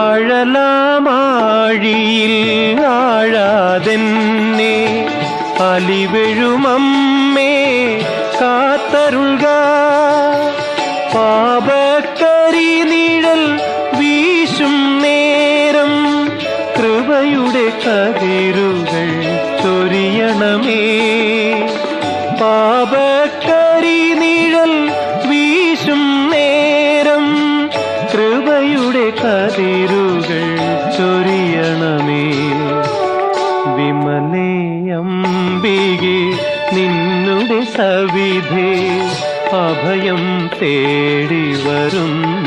അഴലാമാഴിയിൽ ആഴാതെന്നെ അലിവെഴുമമ്മേ കാത്തരുൾക. പാപക്കരി നിഴൽ വീശും നേരം കൃപയുടെ കതിരുകൾ ചൊരിയണമേ. പാപക്കരി കതിരുകൾ ചൊരിയണമേ. വിമലേ അംബികെ നിന്നുടെ സവിധേ അഭയം തേടി വരുന്നു.